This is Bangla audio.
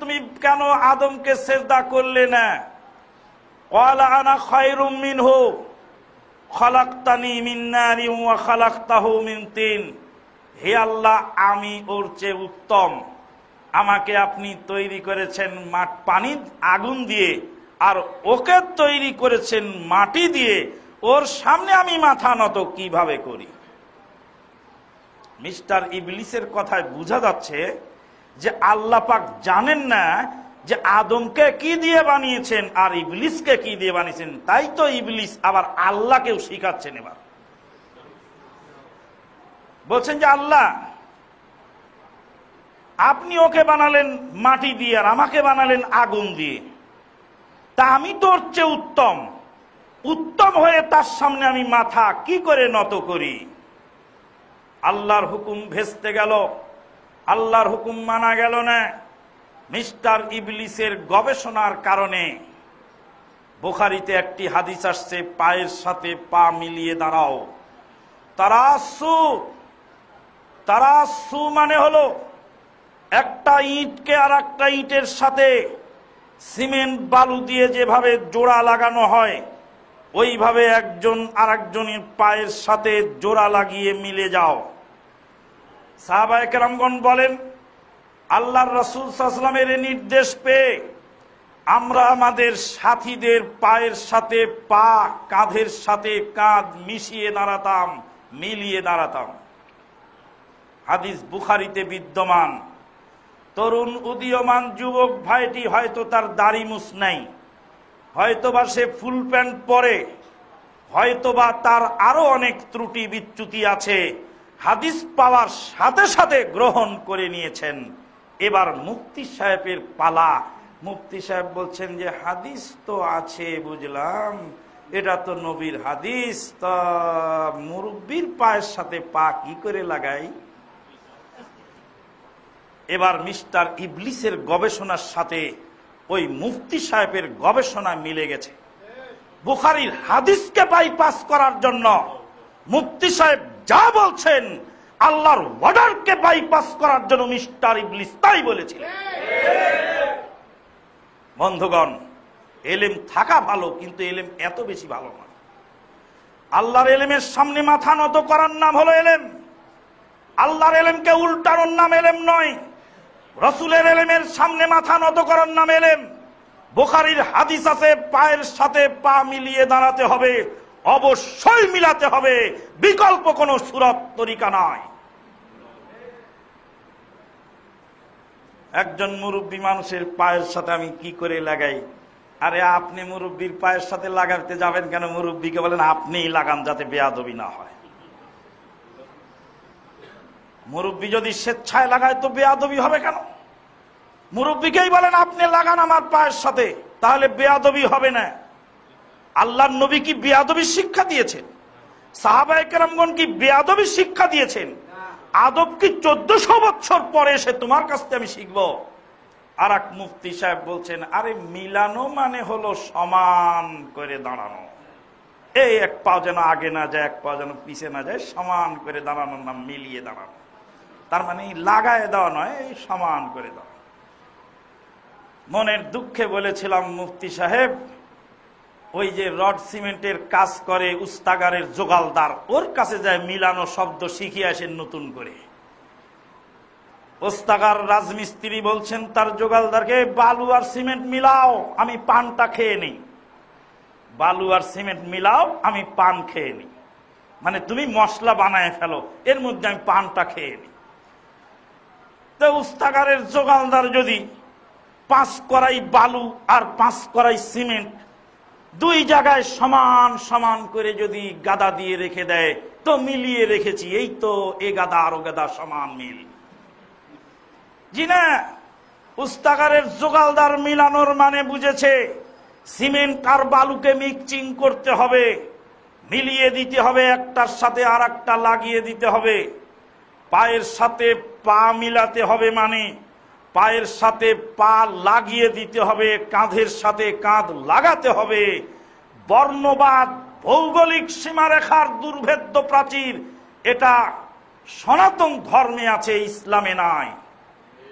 তুমি কেন আদমকে সেজদা করলে না? আনা মিনহু, খলাক্তানি ওয়া খলাক্তাহু মিন তিন। হে আল্লাহ, আমি ওর চেয়ে উত্তম। আমাকে আপনি তৈরি করেছেন মাট পানি আগুন দিয়ে, আর ওকে তৈরি করেছেন মাটি দিয়ে। ওর সামনে আমি মাথা নত কীভাবে করি? মিস্টার ইবলিসের কথায় বোঝা যাচ্ছে যে আল্লাহ পাক জানেন না যে আদমকে কি দিয়ে বানিয়েছেন আর ইবলিসকে কি দিয়ে বানিয়েছেন, তাই তো ইবলিস আবার আল্লাহকেও শিখাচ্ছেন এবার। বলছেন যে আল্লাহ, আপনি ওকে বানালেন মাটি দিয়ে আর আমাকে বানালেন আগুন দিয়ে। তা আমি তো চেয়ে উত্তম। উত্তম হয়ে তার সামনে আমি মাথা কি করে নত করি? আল্লাহর হুকুম ভেস্তে গেল। আল্লাহর হুকুম মানা গেল না। মিস্টার ইবলিসের গবেষণার কারণে বোখারিতে একটি হাদিস আসছে, পায়ের সাথে পা মিলিয়ে দাঁড়াও। তারাসু তারাসু মানে হলো একটা ইটকে আর একটা ইটের সাথে সিমেন্ট, বালু দিয়ে যেভাবে জোড়া লাগানো হয়, ওইভাবে একজন আর একজনের পায়ের সাথে জোড়া লাগিয়ে মিলে যাও। সাহাবায়করামগণ বলেন, আল্লাহর রসুল সাল্লামের নির্দেশ পেয়ে আমরা আমাদের সাথীদের পায়ের সাথে পা, কাঁধের সাথে কাঁধ মিশিয়ে দাঁড়াতাম, মিলিয়ে দাঁড়াতাম। হাদিস বুখারিতে বিদ্যমান, তরুণ উদীয়মান যুবক ভাইটি হয়তো তার দাড়ি মুছ নাই, হয়তোবা সে ফুল প্যান্ট পরে, হয়তোবা তার আরও অনেক ত্রুটি বিচ্যুতি আছে হাদিস পাওয়ার সাথে সাথে গ্রহণ করে নিয়েছেন। এবার মুফতি সাহেবের পালা। মুফতি সাহেব বলছেন যে, হাদিস তো আছে বুঝলাম। এটা তো নবীর হাদিস। তা মুরব্বীর পায়ের সাথে পা কি করে লাগাই? এবার মিস্টার ইবলিসের গবেষণার সাথে ওই মুফতি সাহেবের গবেষণা মিলে গেছে। বুখারির হাদিসকে বাইপাস করার জন্য মুফতি সাহেব যা বলছেন, আল্লাহর ওয়ার্ডারকে বাইপাস করার জন্য মিস্টার ইবলিস তাই বলেছিলেন। বন্ধুগণ, এলেম থাকা ভালো, কিন্তু এলেম এত বেশি ভালো নয়। আল্লাহর এলেমের সামনে মাথা নত করার নাম হলো এলেম। আল্লাহর এলেমকে উল্টানোর নাম এলেম নয়। রসুলের এলেমের সামনে মাথা নত করার নাম এলেম। বোখারির হাদিস আছে, পায়ের সাথে পা মিলিয়ে দাঁড়াতে হবে। অবশ্যই মিলাতে হবে। বিকল্প কোনো সুরত তরিকা নয়। একজন মুরব্বী মানুষের পায়ের সাথে আমি কি করে লাগাই? আরে আপনি মুরব্বীর পায়ের সাথে লাগাতে যাবেন কেন? মুরব্বীকে বলেন, আপনিই লাগান যাতে বেয়াদবি না হয়। মুরব্বী যদি স্বেচ্ছায় লাগায় তো বেয়াদবি হবে কেন? মুরব্বীকেই বলেন, আপনি লাগান আমার পায়ের সাথে, তাহলে বেয়াদবি হবে না। আল্লাহ নবী কি বেয়াদবি শিক্ষা দিয়েছেন? সাহাবাহামগণ কি বেয়াদবি শিক্ষা দিয়েছেন? আদব কি চোদ্দশো বছর পরে এসে তোমার কাছ থেকে আমি শিখব? আর এক মুফতি সাহেব বলছেন, আরে মিলানো মানে হলো সমান করে দাঁড়ানো। এই এক পাও যেন আগে না যায়, এক পাও যেন পিছে না যায়, সমান করে দাঁড়ানোর নাম মিলিয়ে দাঁড়ানো। তার মানে লাগায় দেওয়া নয়, এই সমান করে দেওয়া। মনের দুঃখে বলেছিলাম মুফতি সাহেব ওই যে রড সিমেন্টের কাজ করে উস্তাগারের জোগালদার, ওর কাছে যায় মিলানো শব্দ শিখিয়ে আসেন নতুন করে। ওস্তাগার রাজমিস্ত্রি বলছেন, তার জোগালদারকে বালু আর সিমেন্ট মিলাও, আমি পানটা খেয়ে নিই। বালু আর সিমেন্ট মিলাও, আমি পান খেয়ে নিই। মানে তুমি মশলা বানায় ফেলো, এর মধ্যে আমি পানটা খেয়ে নিই। তো উস্তাগারের জোগালদার যদি পাঁচ করাই বালু আর পাঁচ করাই সিমেন্ট দুই জায়গায় সমান সমান করে যদি গাদা দিয়ে রেখে দেয়, তো মিলিয়ে রেখেছি। এই তো এ গাদা আরও গাদা সমান মিল। জি না উস্তাগারের জোগালদার মিলানোর মানে বুঝেছে, সিমেন্ট আর বালুকে মিক্সিং করতে হবে। মিলিয়ে দিতে হবে, একটার সাথে আর একটা লাগিয়ে দিতে হবে। পায়ের সাথে পা মিলাতে হবে মানে পায়ের সাথে পা লাগিয়ে দিতে হবে, কাঁধের সাথে কাঁধ লাগাতে হবে। বর্ণবাদ, ভৌগোলিক সীমারেখার দুর্ভেদ্য প্রাচীর, এটা সনাতন ধর্মে আছে, ইসলামে নাই।